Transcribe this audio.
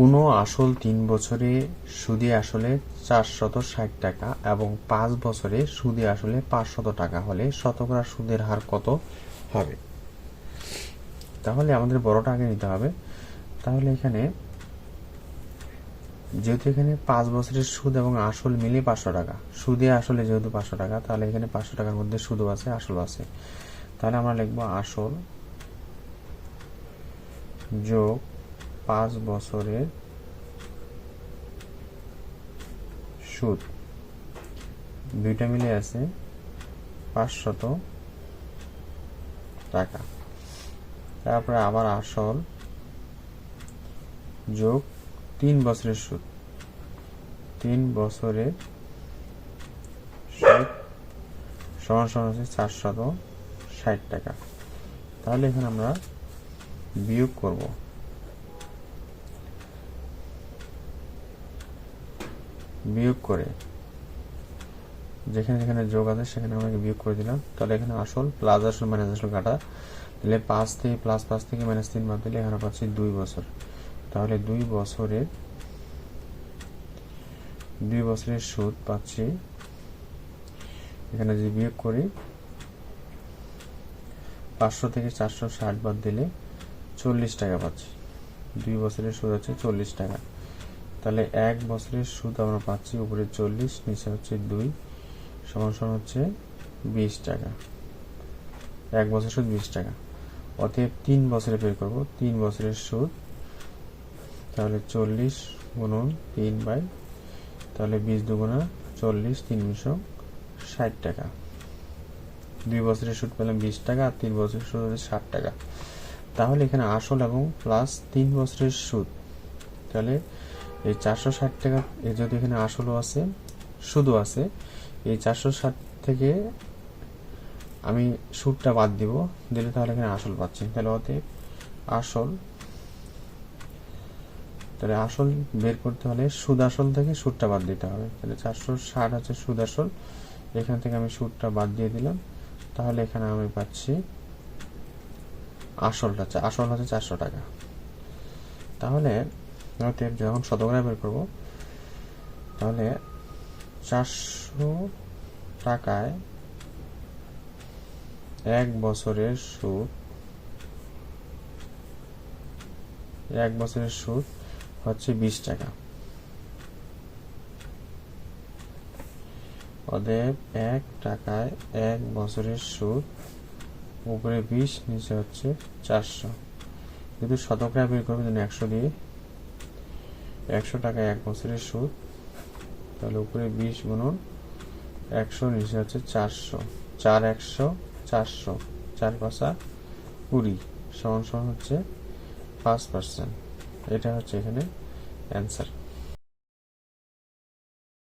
কোনো আসল তিন বছরে সুদে আসলে চারশত ষাট টাকা এবং পাঁচ বছরে সুদে আসলে পাঁচশত টাকা হলে শতকরা সুদের হার কত হবে? তাহলে আমাদের বড়টা আগে নিতে হবে। তাহলে এখানে যেহেতু এখানে পাঁচ বছরের সুদ এবং আসল মিলে পাঁচশো টাকা, সুদে আসলে যেহেতু পাঁচশো টাকা, তাহলে এখানে পাঁচশো টাকার মধ্যে সুদও আছে আসল আছে। তাহলে আমরা লিখব আসল যোগ পাঁচ বছরের সুদ। দুইটা মিলে আছে পাঁচশত টাকা। তারপরে আবার আসল যোগ তিন বছরের সুদ। তিন বছরের সুদ সমান সমান হচ্ছে চারশত ষাট টাকা। তাহলে এখানে আমরা বিয়োগ করব। বিয়োগ করে, যেখানে যেখানে যোগ আছে সেখানে আমরা বিয়োগ করে দিলাম। তাহলে এখানে আসল প্লাস আসল মাইনাস আসল কাটা। তাহলে পাঁচ থেকে প্লাস পাঁচ থেকে মাইনাস তিন বাদ দিলে এখানে পাচ্ছি দুই বছর। তাহলে দুই বছরের দুই বছরের সুদ পাচ্ছি। এখানে যদি বিয়োগ করি, পাঁচশো থেকে চারশো ষাট বাদ দিলে চল্লিশ টাকা পাচ্ছি। দুই বছরের সুদ হচ্ছে চল্লিশ টাকা। তাহলে এক বছরের সুদ আমরা পাচ্ছি, উপরে চল্লিশ, নিচে হচ্ছে দুই, সমান সমান হচ্ছে বিশ টাকা। এক বছরের সুদ বিশ টাকা। অতএব তিন বছরে বের করব, তিন বছরের সুদ, তাহলে চল্লিশ গুণন তিন বাই, তাহলে বিশ দুগুণা চল্লিশ, তিন তিনশো ষাট টাকা। দুই বছরের সুদ পেলাম বিশ টাকা, আর তিন বছরের সুদ হচ্ছে ষাট টাকা। তাহলে এখানে আসল এবং প্লাস তিন বছরের সুদ, তাহলে এই চারশো ষাট টাকা, এই যদি এখানে আসলও আছে সুদও আছে। এই চারশো ষাট থেকে আমি সুদটা বাদ দিব, দিলে তাহলে এখানে আসল পাচ্ছি তাহলে অতএব আসল, তাহলে আসল বের করতে হলে সুদ আসল থেকে সুদটা বাদ দিতে হবে। তাহলে চারশো ষাট আছে সুদ আসল এখান থেকে আমি সুদটা বাদ দিয়ে দিলাম। তাহলে এখানে আমি পাচ্ছি আসলটা, আসল হচ্ছে চারশো টাকা। তাহলে অতএব যখন শতকরা বের করব, তাহলে চারশো টাকায় এক বছরের সুদ, এক বছরের সুদ হচ্ছে বিশ টাকা। অতএব এক টাকায় এক বছরের সুদ, উপরে বিশ, নিচে হচ্ছে চারশো। যদি শতকরা বের করবে একশো দিয়ে একশো টাকা এক বছরের সুদ। তাহলে উপরে বিশ গুণন একশো, নিচে হচ্ছে চারশো। চার একশো, চারশো। চার পাঁচা কুড়ি সমান সমান হচ্ছে পাঁচ পার্সেন্ট এটা হচ্ছে এখানে অ্যান্সার